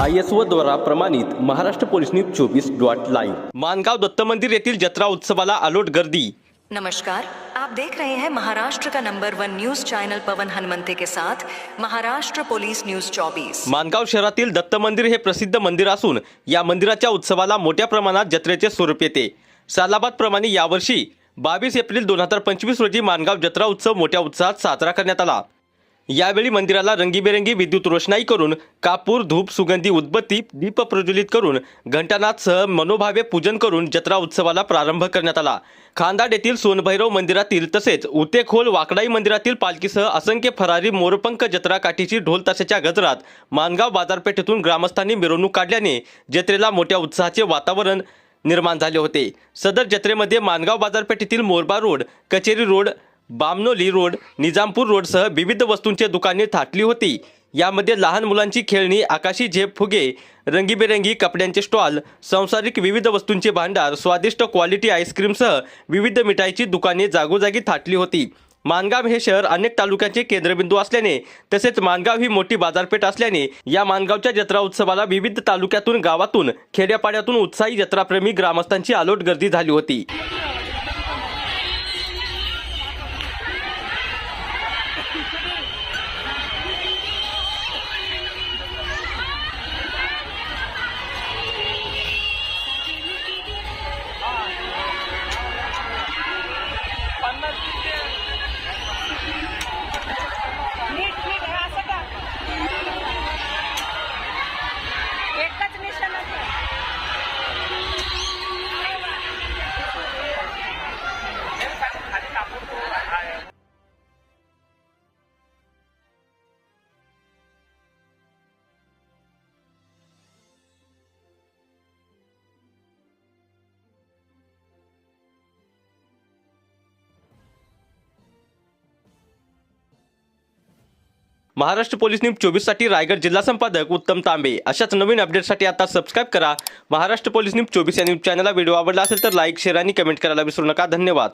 I S O द्वारा प्रमाणित Maharashtra police news चोवीस डॉट लाईव्ह. मानगाव दत्त मंदिर येथील जत्रा उत्सवाला आलोट गर्दी. नमस्कार आप देख रहे हैं महाराष्ट्र का number one news channel Pawan Hanumante के साथ महाराष्ट्र पुलिस न्यूज 24 मानगाव शहरातील दत्त मंदिर हे प्रसिद्ध मंदिर असून या मंदिराच्या उत्सवाला मोठ्या प्रमाणात जत्रेचे स्वरूप येते. सालाबाद प्रमाणे यावर्षी बावीस एप्रिल दोन हजार पंचवीस रोजी मानगाव जत्रा उत्सव मोठ्या उत्साहात साजरा करण्यात आला. यावेळी मंदिराला रंगीबेरंगी विद्युत रोषणाई करून कापूर धूप सुगंधी उदबत्ती दीप प्रज्वलित करून घंटानाथसह मनोभावे पूजन करून जत्रा उत्सवाला प्रारंभ करण्यात आला. खांदाड येथील सोनभैरव मंदिरातील तसेच उतेखोल वाकडाई मंदिरातील पालखीसह असंख्य फरारी मोरपंख जत्रा काठीची ढोल ताशाच्या गजरात मानगाव बाजारपेठेतून ग्रामस्थांनी मिरवणूक काढल्याने जत्रेला मोठ्या उत्साहाचे वातावरण निर्माण झाले होते. सदर जत्रेमध्ये मानगाव बाजारपेठेतील Morba road Kacheri road Bamnoli road Nizampur रोडसह विविध वस्तूंची दुकाने थाटली होती. यामध्ये लहान मुलांची खेळणी आकाशी झेप फुगे रंगीबेरंगी कपड्यांचे स्टॉल संसारिक विविध वस्तूंचे भांडार स्वादिष्ट क्वालिटी आईस्क्रीमसह विविध मिठाईची दुकाने जागोजागी थाटली होती. मानगाव हे शहर अनेक तालुक्यांचे केंद्रबिंदू असल्याने तसेच मानगाव ही मोठी बाजारपेठ असल्याने या मानगावच्या जत्रा उत्सवाला विविध तालुक्यातून गावातून खेड्यापाड्यातून उत्साही जत्राप्रेमी ग्रामस्थांची आलोट गर्दी झाली होती. महाराष्ट्र पोलीस न्यूज चोवीससाठी रायगड जिल्हा संपादक उत्तम तांबे. अशाच नवीन अपडेटसाठी आता सबस्क्राईब करा. महाराष्ट्र पोलीस न्यूज चोवीस या न्यूज चॅनलला व्हिडिओ आवडला असेल तर लाईक शेअर आणि कमेंट करायला विसरू नका. धन्यवाद.